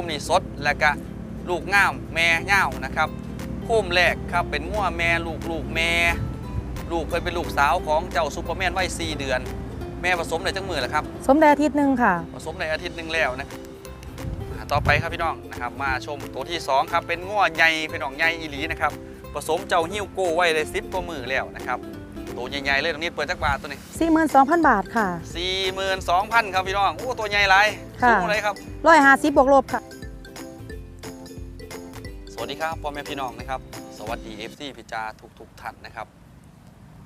มนี่สดและก็ลูกง่ามแม่เง่าวนะครับโคมแรกครับเป็นงัวแม่ลูกลูกแม่ ลูกเคยเป็นลูกสาวของเจ้าซูเปอร์แมนวัย4เดือน แม่ผสมในจังมือแหละครับสมได้อาทิตย์หนึ่งค่ะ ผสมในอาทิตย์หนึ่งแล้วนะอ่าต่อไปครับพี่น้องนะครับมาชมตัวที่2ครับเป็นง้อใหญ่พี่น้องใหญ่อีหลีนะครับผสมเจ้าฮิวโก้ไว้เลยซิปกว่ามือแล้วนะครับ ตัวใหญ่ๆเลยตรงนี้เปิดจักบาทตัวนี้42,000บาทค่ะ42,000ครับพี่น้องโอ้ตัวใหญ่ไรค่ะสูงอะไรครับ150บวกลบค่ะ สวัสดีครับพ่อแม่พี่น้องนะครับ สวัสดี FC พิจาทุกทุกๆท่านนะครับ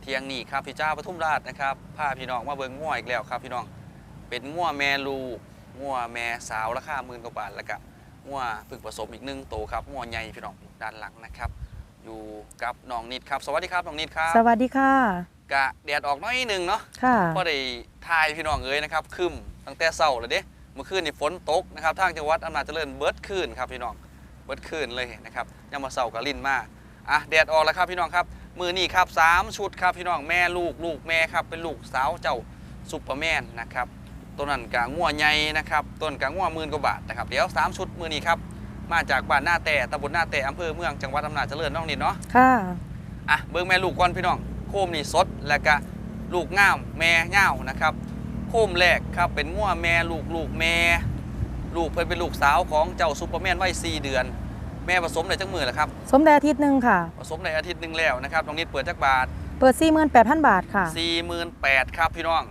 เที่ยงนี้ครับพิจาปทุมราชนะครับพาพี่น้องมาเบิ่งง่วอีกแล้วครับพี่น้อง เป็นง่วแม่ลูกง่วแม่สาวราคาหมื่นกว่าบาทแล้วก็ง่วฝึกผสมอีกหนึ่งตัวครับง่วใหญ่พี่น้องด้านหลังนะครับ อยู่กับน้องนิดครับ สวัสดีครับน้องนิดครับสวัสดีค่ะกะแดดออกน้อยหนึ่งเนาะค่ะพอได้ทายพี่น้องเอ้ยนะครับคืมตั้งแต่เช้าเลยเด้เมื่อคืนนี่ฝนตกนะครับทางจังหวัดอำนาจเจริญเบิดคืนครับพี่น้องเบิดคืนเลยนะครับยังมาเช้ากับลินมาอะแดดออกแล้วครับพี่น้องครับมือนี่ครับสามชุดครับพี่น้องแม่ลูกลูกแม่ครับเป็นลูกสาวเจ้าซุปเปอร์แมนนะครับต้นนั้นกะง่วใหญ่นะครับต้นกะง่วหมื่นกว่าบาทนะครับเดี๋ยวสามชุดมือนี้ครับ มาจากบ้านหน้าแต่ตำบลหน้าแต่อำเภอเมืองจังหวัดอำนาจเจริญน้องนิดเนาะค่ะอะเบิ่งแม่ลูกก่อนพี่น้องโคมนี่สดแล้วก็ลูกง่ามแม่เง่าวนะครับ โคมแรกครับเป็นงัวแม่ลูกลูกแม่ ลูกเพิ่นเป็นลูกสาวของเจ้าซูเปอร์แมนวัย4เดือน แม่ผสมในจังมือแหละครับสมได้อาทิตย์หนึ่งค่ะ ผสมในอาทิตย์หนึงแล้วนะครับตรงนี้เปิดจักบาทเปิด 48,000 บาทค่ะ 48,000ครับพี่น้อง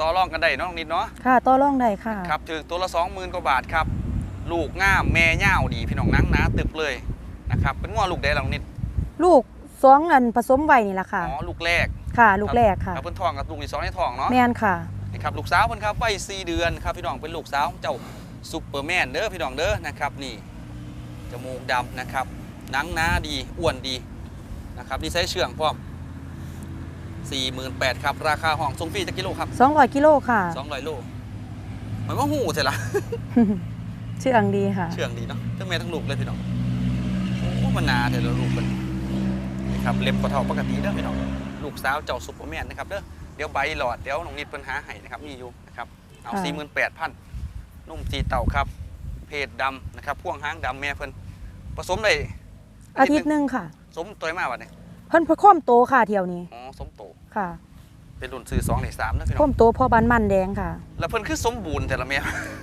ต่อรองกันได้เนาะน้องนิดเนาะค่ะต่อรองได้ค่ะครับถึงตัวละ 20,000กว่าบาทครับ ลูกง่ามแม่เง่าวดีพี่น้องหนังหนาตึบเลยนะครับเป็นงัวลูกได้แล้วน้องนิดลูกสองอันผสมไว้นี่แหละค่ะอ๋อลูกแรกค่ะ ลูกแรกค่ะครับเพิ่นทองกับลูกที่สองในทองเนาะแมนค่ะนี่ครับลูกสาวเพิ่นครับวัย4เดือนครับพี่น้องเป็นลูกสาวของเจ้าซุปเปอร์แมนเด้อพี่น้องเด้อนะครับนี่จมูกดำนะครับหนังหนาดีอ้วนดีนะครับนี่ใช้เชื่องพร้อม48,000ครับ ราคาห้องส่งฟรีจักกิโลครับ200กิโลค่ะ200โลมันว่าหูใช่ละ ชื่ออังดีค่ะ เชื่องดีเนาะทั้งแม่ทั้งลูกเลยพี่น้องโอ้มันหนาแต่ละลูกมันนี่ครับเล็บกระเทาปกติเด้อพี่น้องลูกสาวเจ้าซุปเปอร์แมนนะครับเด้อเดี๋ยวใบหลอดเดี๋ยวน้องนิดเพิ่นหาให้นะครับมีอยู่นะครับเอาค่ะ48,000นุ่มสีเต่าครับ เพศดำนะครับพ่วงหางดำแม่เพิ่นผสมได้อาทิตย์หนึ่งค่ะ สมตัวมาวันนี้เพิ่นพ่อมโตค่ะเที่ยวนี้อ๋อสมโตค่ะ เป็นรุ่นซื้อ2ใน3นะพี่น้พ่อองมโตพ่อบ้านมันแดงค่ะ แล้วเพิ่นคือสมบูรณ์แต่ละแม่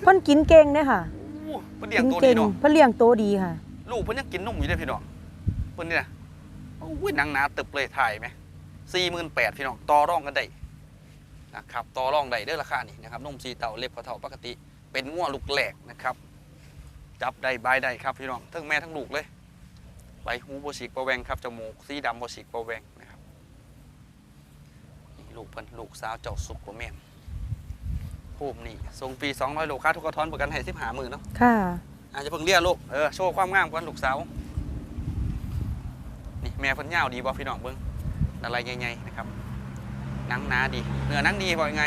เพิ่นกินเก่งเด้อค่ะโอ้เพิ่นเลี้ยกิงตัวเก่ดีงเนาะเพิ่นเลี้ยงโตดีค่ะ ลูกเพิ่นยังกินนมอยู่เด้อพี่น้องเพิ่นนี่นะโอ้ยหนังหนาตึบเลยถ่ายไหม48,000พี่น้องต่อรองกันได้นะครับต่อรองได้เด้อราคานี่นะครับนมสีเต่าเล็บกระเท่าปกติ เป็นงัวลูกแหลกนะครับ จับได้บายได้ครับพี่น้องทั้งแม่ทั้งลูกเลยใบหูโบฉีกประแวงครับจมูกสีดำโบฉีกประแวงนะครับนี่ลูกเพิ่นลูกสาวเจ้าสุกกว่าแม่น ภูมินี่ทรงปี 200 โลค่าทุกกระท้อนประกันให้สิบหาหมื่นเนาะค่ะ อาจจะเพิ่งเรียกลูกเออโชว์ความงามก่อนลูกสาวนี่แม่เพิ่นยาวดีบ่พี่น้องเบิ่งอะไรใหญ่ๆนะครับหนังหนาดีเนื้อหนังดีบ่ยังไง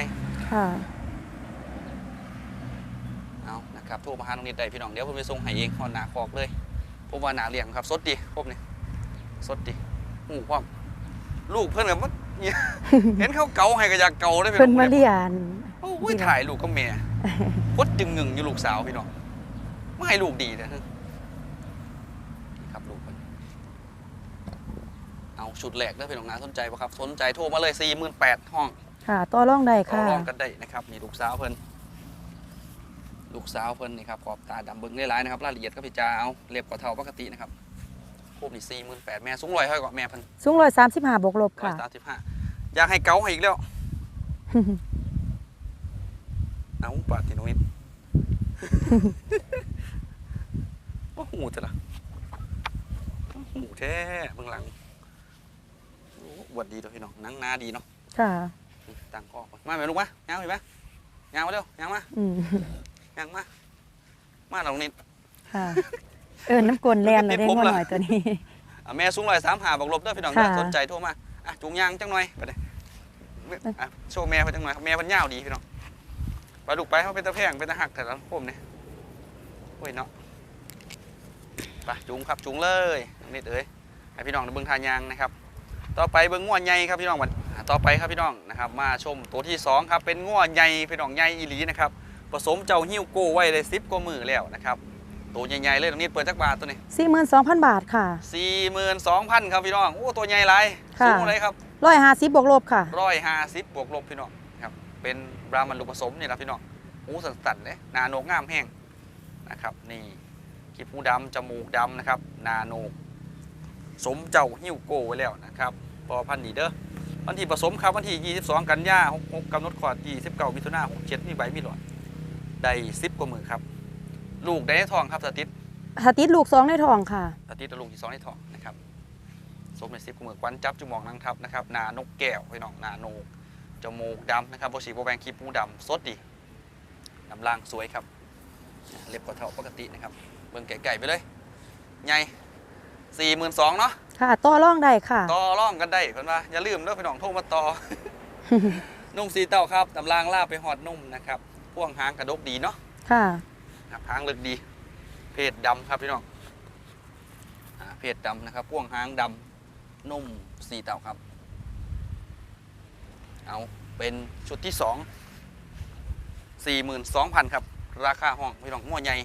ค่ะเอานะครับโทรมาหาน้องนิดได้พี่น้องเดี๋ยวผมไปส่งให้เองหอนหนาคอกเลยผมว่าหนาเลี้ยงครับสดดีครบนี่สดดีหูความลูกเพิ่นกับมันเนี่ยเห็นเขาเกาให้ก็อยากเกาได้พี่เพิ่นน้องมาเลี้ยง โอ้ยถ่ายลูกกับแม่พดจึงหนึ่งอยู่ลูกสาวพี่น้องไม่ให้ลูกดีนะนี่ครับลูกเพิ่นเอาชุดแรกเด้อพี่น้องนาสนใจปะครับ สนใจโทรมาเลย4 8 0 0 0ห้อง ค่ะต่อรองได้ต่อค่ะรองกันได้นะครับนี่ลูกสาวเพิ่นลูกสาวเพิ่นนี่ครับขอบตาดำเบิ้งได้หลายนะครับรายละเอียดก็พี่จาเอาเล็บกว่าเท่าปกตินะครับพวกนี่สี่หมื่นแปดแม่สูงร้อยเท่ากับแม่เพิ่นสูง135บวกลบร้อยค่ะสามสิบห้าอยากให้เกาให้อีกแล้ว เอาปาดทีน้องนิดโอ้โหจะละโอ้โหแท้เบื้องหลังโอ้อวดดีตัวพี่น้องหนังหนาดีเนาะค่ะตั้งกอกมาแม่ลูกมายางไปไหมยางมาเร็วยางมาอืมยางมามาเรานิดค่ะเอิ้นน้ำกลนแลนเลยติดได้ผมบ่เหรอหน่อยตัวนี้อะแม่สูงร้อยสามหาบอกลบเด้อพี่น้องค่ะถ้าสนใจโทรมาอะจูงยางจังหน่อยไปเลยอะโชว์แม่เขาจังหน่อยแม่เพันยาวดีพี่น้อง ไปลูกไปเขาเป็นตะแพงเป็นตะหักแต่ละพวกเนี่ยโอ้ยเนาะไปจูงครับจูงเลยนิดเอ้ยให้พี่น้องได้เบิ่งทานยางนะครับ ต่อไปเบิ่งง่วใหญ่ครับพี่น้องบัดอะต่อไปครับพี่น้องนะครับ มาชมตัวที่สองครับเป็นง่วใหญ่พี่น้องใหญ่อีหลีนะครับผสมเจ้าฮิวโก้ไว้เลยซิปกว่ามือแล้วนะครับตัวใหญ่ๆเลยตรงนี้เปิดจักบาทตัวนี้สี่หมื่นสองพันบาทค่ะสี่หมื่นสองพันครับพี่น้องโอ้ตัวใหญ่ไรค่ะสูงอะไรครับร้อยห้าสิบบวกลบค่ะร้อยห้าสิบบวกลบพี่น้องครับ เป็นบรามันลูกผสมนี่แหละพี่น้องหูสันๆเลยหนาโหนกงามแห้งนะครับนี่ขีบหูดำจมูกดำนะครับหนาโหนก สมเจ้าหิ้วโกไว้แล้วนะครับพอพันธุ์นีเด้อวันที่ผสมครับวันที่ 22 กันยา66กำหนดขอด29มิถุนายน67มีใบมีหลอดได้10กว่ามือครับ ลูกได้ในทองครับสติดถ้าติดลูกสองในทองค่ะสติดและลูกที่สองในทองนะครับสมใน10กว่ามือควันจับจุมองนังทับนะครับหนานกแก้วพี่น้องหนาโนก จมูกดำนะครับโบสีโบแบงคีปูดำสดดีน้ำล่างสวยครับ เล็บกระเทาปกตินะครับ เบิ่งไก่ๆไปเลยใหญ่42,000เนาะค่ะต่อร่องได้ค่ะต่อร่องกันได้เพิ่นว่าอย่าลืมเด้อพี่น้องโทรมาต่อนุ่มสีเต้าครับตำรางลาบไปหอดนุ่มนะครับพ่วงหางกระดกดีเนาะค่ะครับหางลึกดี เพศดำครับพี่น้องอ่าเพศดำนะครับพ่วงหางดำนุ่มสีเต้าครับ เอาเป็นชุดที่สองสี่หมื่นสองพันครับราคาห้องพี่น้องงัวใหญ่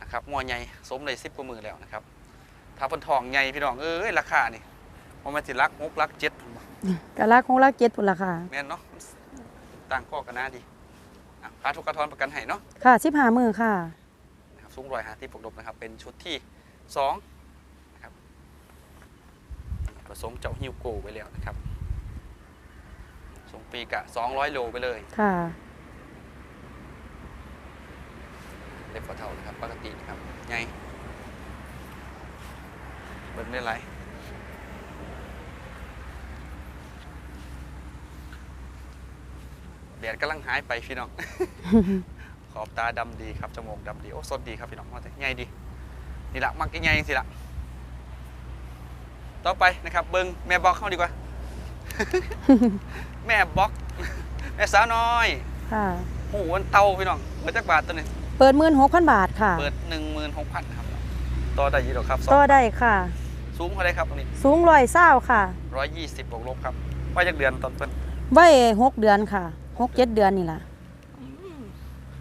นะครับงัวใหญ่สมเลยสิบกว่ามือแล้วนะครับถ้าเพิ่นทองใหญ่พี่น้องเอ้ยราคานี่มันมาสิรักหกรักเจ็ดพุ่นบ่กะลักของลักเจ็ดพุ่นละค่ะแม่นเนาะต่างข้อกันนะดีอะค่าทุกกระทอนประกันให้เนาะค่ะสิบห้ามือค่ะนะครับสูงรอยหาที่ปกดบนะครับเป็นชุดที่สองนะครับผสมเจ้าฮิวโกไปแล้วนะครับส่ งปีกะ 200 โลไปเลยค่ะเล็บกว่าเท่านะครับ ปกตินะครับไงเบิ้งได้ไรแดดกำลังหายไปพี่น้อง ขอบตาดำดีครับ จมูกดำดี โอ้สดดีครับพี่น้องว่าแต่ใหญ่ดี นี่ละมักใหญ่สิละต่อไปนะครับ เบิ้งแม่บล็อกเข้าดีกว่า แม่บล็อก แม่สาวน้อยค่ะ โอ้โหวันเตาพี่น้องเปิดจักบาทตัวนี้ เปิดหมื่นหกพันบาทค่ะ เปิดหนึ่งหมื่นหกพันครับต่อได้ยี่หรอครับต่อได้ค่ะ สูงเท่าไรครับตรงนี้สูงร้อยเศร้าค่ะร้อยยี่สิบบวกลบครับว่าจากเดือนตอนเป็นไว้หกเดือนค่ะหกเจ็ดเดือนนี่ล่ะ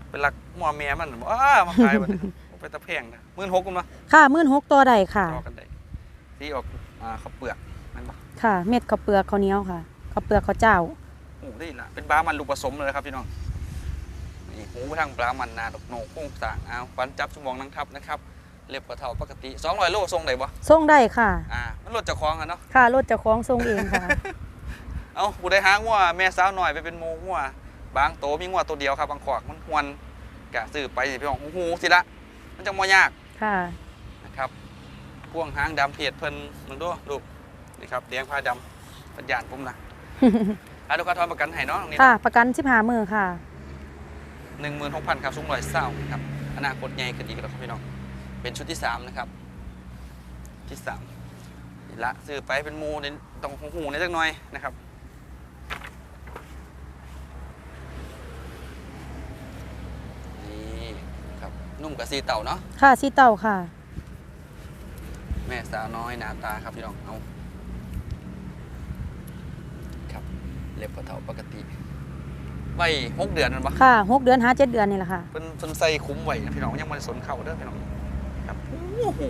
เป็นหลักหมอเมียมันบอกอ้ามาขายวันนี้ไปตะแพงนะหมื่นหกกันมาค่ะหมื่นหกต่อได้ค่ะต่อกันได้ที่ออกอ่าข้าวเปลือก นั่นปะค่ะ เม็ดข้าวเปลือกข้าวเหนียวค่ะข้าวเปลือกข้าวเจ้าโอ้ได้ละเป็นปลามันลูกผสมเลยครับพี่น้องนี่หูไปทางปลามันนาดอกโหนกโค้งสางเอาฟันจับชั่วโมงนั่งทับนะครับเล็บกระเท่าปกติ200โลทรงได้บ่ส่งได้ค่ะอ่ามันลดจากคลองอะเนาะค่ะรถเจะคล้าของส่งเองค่ะเอาผู้ได้หางัวแม่สาวหน่อยไปเป็นโมงัวบางโตมีงัวตัวเดียวครับบางขวากมันหวนกะซื้อไปสิพี่น้องหูสิละมันจะมอยากค่ะนะครับพ่วงหางดำเพจเพิ่นมึงดูลูก นี่ครับเลี้ยงผ้าดำปัญญานผมนะอาดูกาทอนประกันให้เนาะตรงนี้ค่ะ ประกันสิบห้ามือค่ะหนึ่งหมื่นหกพันครับสูงร้อยเศร้าครับอนาคตใหญ่ขึ้นอีกแล้วครับพี่น้องเป็นชุดที่สามนะครับ ที่สามนี่ละซื้อไปเป็นหมูในต้องหูในจักหน่อยนะครับนี่ครับนุ่มกับซีเต่าเนาะค่ะสีเต่าค่ะ แม่สาวน้อยหนาตาครับพี่น้องเอาครับ เล็บกระเท่าปกติไว้หกเดือนนั่นปะค่ะหกเดือนหาเจ็ดเดือนนี่แหละค่ะเป็นเป็นใส่คุ้มไว้นะพี่น้องยังไมันสนเข่าเด้อพี่น้องครับโอ้โห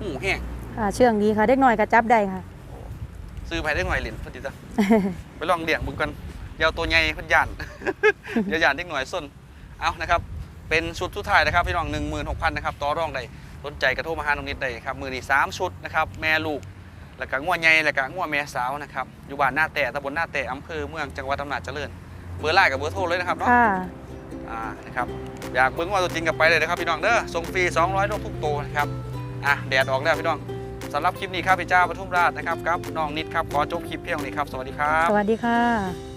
หูแห้งค่ะเชื่องดีค่ะเด็กน้อยก็จับได้ค่ะ ซื้อไปได้หน่อยเหรียญพอดีจ้ะไปลองเลี้ยงมึงกันอยาวตัวใหญ่เพันยันเดี๋ยวยันเด็กหน่อยส้นเอานะครับเป็นชุดสุดท้ายนะครับพี่น้องหนึ่งหมื่นหกพันนะครับต่อรองได้สนใจกระโทรมาหาตรงนี้ได้ครับมือนี้สามชุดนะครับแม่ลูก แล้วก็งัวใหญ่แล้วก็งัวแม่สาวนะครับ อยู่บ้านหน้าแต่ตำบลหน้าแต่อำเภอเมืองจังหวัดอำนาจเจริญ เบอร์ไลน์กับเบอร์โทรเลยนะครับเนาะค่ะอ่านะครับอยากเบิ้งว่าตัวจริงกับไปเลยนะครับพี่น้องเด้อส่งฟรี 200โลทุกตัวนะครับอะแดดออกแล้วพี่น้องสำหรับคลิปนี้ครับพี่จ้าปทุมราชนะครับกับน้องนิดครับขอจบคลิปเพียงนี้ครับสวัสดีครับ สวัสดีค่ะ